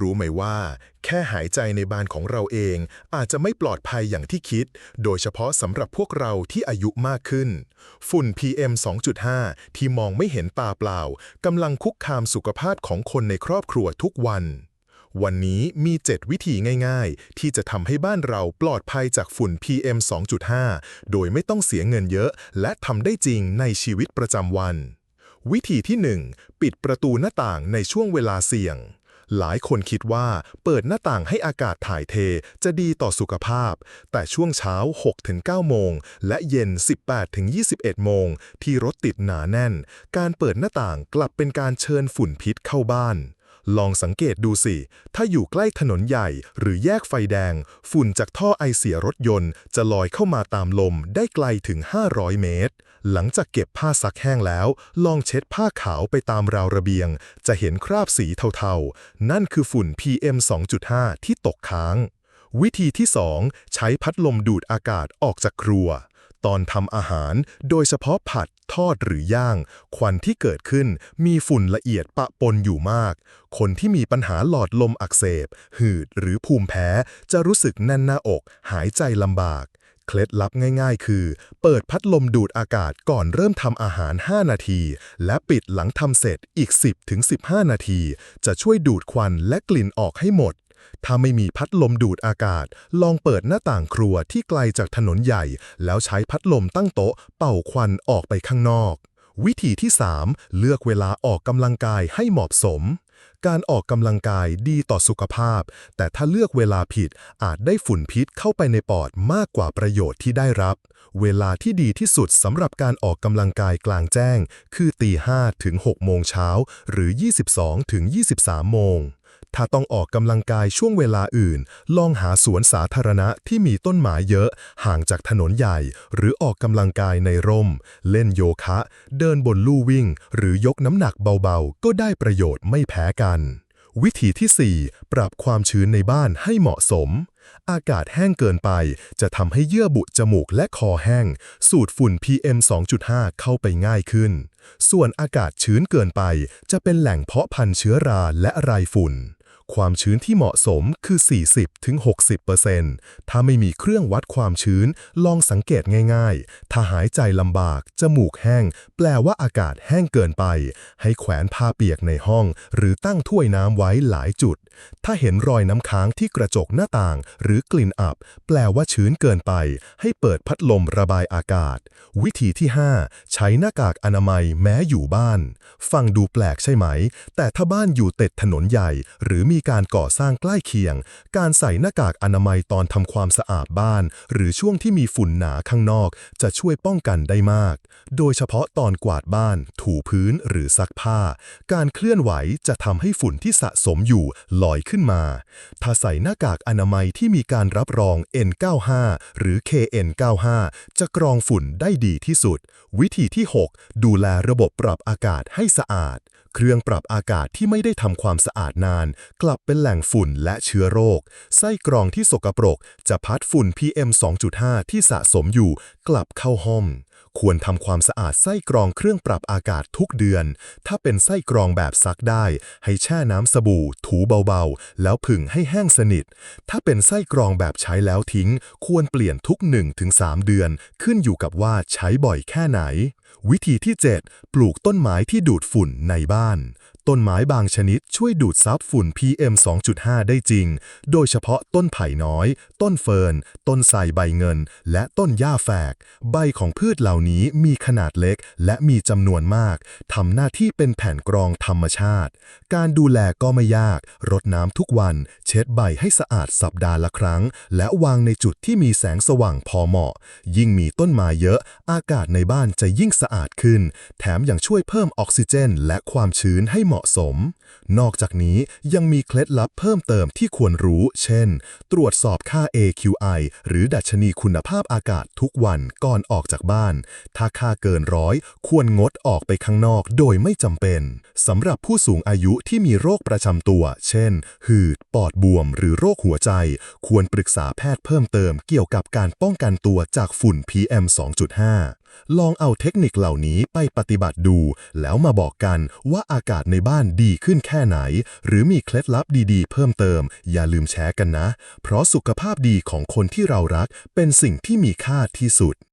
รู้ไหมว่า แค่หายใจในบานของเราเอง อาจจะไม่ปลอดภัยอย่างที่คิด โดยเฉพาะสำหรับพวกเราที่อายุมากขึ้น ฝุ่น PM 2.5 ที่มองไม่เห็นตาเปล่ากำลังคุกคามสุขภาพของคนในครอบครัวทุกวัน วันนี้มี 7 วิธีง่าย ๆ ที่จะทำให้บ้านเราปลอดภัยจากฝุ่น PM 2.5 โดยไม่ต้องเสียเงินเยอะ และทำได้จริงในชีวิตประจำวัน วิธีที่ 1 ปิดประตูหน้าต่างในช่วงเวลาเสี่ยง หลายคนคิดว่าเปิดหน้าต่างให้อากาศถ่ายเทจะดีต่อสุขภาพ แต่ช่วงเช้า 6-9 โมง และเย็น 18-21 โมง ที่รถติดหนาแน่น การเปิดหน้าต่างกลับเป็นการเชิญฝุ่นพิษเข้าบ้าน ลองสังเกตดูสิ ถ้าอยู่ใกล้ถนนใหญ่หรือแยกไฟแดง ฝุ่นจากท่อไอเสียรถยนต์ จะลอยเข้ามาตามลมได้ไกลถึง 500 เมตร หลังจากเก็บผ้าซักแห้งแล้ว ลองเช็ดผ้าขาวไปตามราวระเบียง จะเห็นคราบสีเทาๆ นั่นคือฝุ่น PM 2.5 ที่ตกค้าง วิธีที่ 2 ใช้พัดลมดูดอากาศออกจากครัว ตอนทำอาหาร โดยเฉพาะผัดทอดหรือย่าง ควันที่เกิดขึ้นมีฝุ่นละเอียดปะปนอยู่มาก คนที่มีปัญหาหลอดลมอักเสบ หืดหรือภูมิแพ้ จะรู้สึกแน่นหน้าอก หายใจลำบาก เคล็ดลับง่ายๆ คือ เปิดพัดลมดูดอากาศก่อนเริ่มทำอาหาร 5 นาที และปิดหลังทำเสร็จอีก 10-15 นาที จะช่วยดูดควันและกลิ่นออกให้หมดถ้าไม่มีพัดลมดูดอากาศ ลองเปิดหน้าต่างครัวที่ไกลจากถนนใหญ่ แล้วใช้พัดลมตั้งโต๊ะ เป่าควันออกไปข้างนอก วิธีที่ 3 เลือกเวลาออกกำลังกายให้เหมาะสม การออกกำลังกายดีต่อสุขภาพ แต่ถ้าเลือกเวลาผิดอาจได้ฝุ่นพิษเข้าไปในปอดมากกว่าประโยชน์ที่ได้รับ เวลาที่ดีที่สุดสำหรับการออกกำลังกายกลางแจ้ง คือตี5ถึง6โมงเช้าหรือ 22ถึง23 โมง ถ้าต้องออกกำลังกายช่วงเวลาอื่น ลองหาสวนสาธารณะที่มีต้นไม้เยอะ ห่างจากถนนใหญ่ หรือออกกำลังกายในร่ม เล่นโยคะ เดินบนลู่วิ่ง หรือยกน้ำหนักเบาๆ ก็ได้ประโยชน์ไม่แพ้กัน วิธีที่ 4 ปรับความชื้นในบ้านให้เหมาะสม อากาศแห้งเกินไป จะทำให้เยื่อบุจมูกและคอแห้ง สูดฝุ่น PM 2.5 เข้าไปง่ายขึ้น ส่วนอากาศชื้นเกินไป จะเป็นแหล่งเพาะพันธุ์เชื้อราและไรฝุ่น ความชื้นที่เหมาะสมคือ 40-60%ถ้าไม่มีเครื่องวัดความชื้น ลองสังเกตง่ายๆ ถ้าหายใจลำบาก จมูกแห้ง แปลว่าอากาศแห้งเกินไป ให้แขวนผ้าเปียกในห้อง หรือตั้งถ้วยน้ำไว้หลายจุด ถ้าเห็นรอยน้ำค้างที่กระจกหน้าต่าง หรือกลิ่นอับ แปลว่าชื้นเกินไป ให้เปิดพัดลมระบายอากาศ วิธีที่ 5 ใช้หน้ากากอนามัยแม้อยู่บ้าน ฟังดูแปลกใช่ไหม แต่ถ้าบ้านอยู่ติดถนนใหญ่ หรือมีการก่อสร้างใกล้เคียง การใส่หน้ากากอนามัยตอนทำความสะอาดบ้าน หรือช่วงที่มีฝุ่นหนาข้างนอก จะช่วยป้องกันได้มาก โดยเฉพาะตอนกวาดบ้าน ถูพื้นหรือซักผ้า การเคลื่อนไหวจะทำให้ฝุ่นที่สะสมอยู่ลอยขึ้นมา ถ้าใส่หน้ากากอนามัยที่มีการรับรอง N95 หรือ KN95 จะกรองฝุ่นได้ดีที่สุด วิธีที่ 6 ดูแลระบบปรับอากาศให้สะอาด เครื่องปรับอากาศที่ไม่ได้ทำความสะอาดนาน กลับเป็นแหล่งฝุ่นและเชื้อโรค ไส้กรองที่สกปรก จะพัดฝุ่น PM 2.5 ที่สะสมอยู่ กลับเข้าห้องควรทำความสะอาดไส้กรองเครื่องปรับอากาศทุกเดือน ถ้าเป็นไส้กรองแบบซักได้ ให้แช่น้ำสบู่ ถูเบาๆ แล้วผึ่งให้แห้งสนิท ถ้าเป็นไส้กรองแบบใช้แล้วทิ้ง ควรเปลี่ยนทุก 1-3 เดือน ขึ้นอยู่กับว่าใช้บ่อยแค่ไหน วิธีที่ 7 ปลูกต้นไม้ที่ดูดฝุ่นในบ้านบ้าน ต้นไม้บางชนิดช่วยดูดซับฝุ่น PM 2.5 ได้จริง โดยเฉพาะต้นไผ่น้อย ต้นเฟิร์น ต้นไทรใบเงิน และต้นหญ้าแฝก ใบของพืชเหล่านี้มีขนาดเล็กและมีจำนวนมาก ทำหน้าที่เป็นแผ่นกรองธรรมชาติ การดูแลก็ไม่ยาก รดน้ำทุกวัน เช็ดใบให้สะอาดสัปดาห์ละครั้ง และวางในจุดที่มีแสงสว่างพอเหมาะ ยิ่งมีต้นไม้เยอะ อากาศในบ้านจะยิ่งสะอาดขึ้น แถมยังช่วยเพิ่มออกซิเจน และความชื้นให้เหมาะสม นอกจากนี้ยังมีเคล็ดลับเพิ่มเติมที่ควรรู้ เช่น ตรวจสอบค่า AQI หรือดัชนีคุณภาพอากาศทุกวันก่อนออกจากบ้าน ถ้าค่าเกินร้อยควรงดออกไปข้างนอกโดยไม่จำเป็นสำหรับผู้สูงอายุที่มีโรคประจำตัว เช่น หืด ปอดบวม หรือโรคหัวใจ ควรปรึกษาแพทย์เพิ่มเติมเกี่ยวกับการป้องกันตัวจากฝุ่น PM 2.5 ลองเอาเทคนิคเหล่านี้ไปปฏิบัติดู แล้วมาบอกกันว่าอากาศในบ้านดีขึ้นแค่ไหน หรือมีเคล็ดลับดีๆ เพิ่มเติม อย่าลืมแชร์กันนะ เพราะสุขภาพดีของคนที่เรารักเป็นสิ่งที่มีค่าที่สุด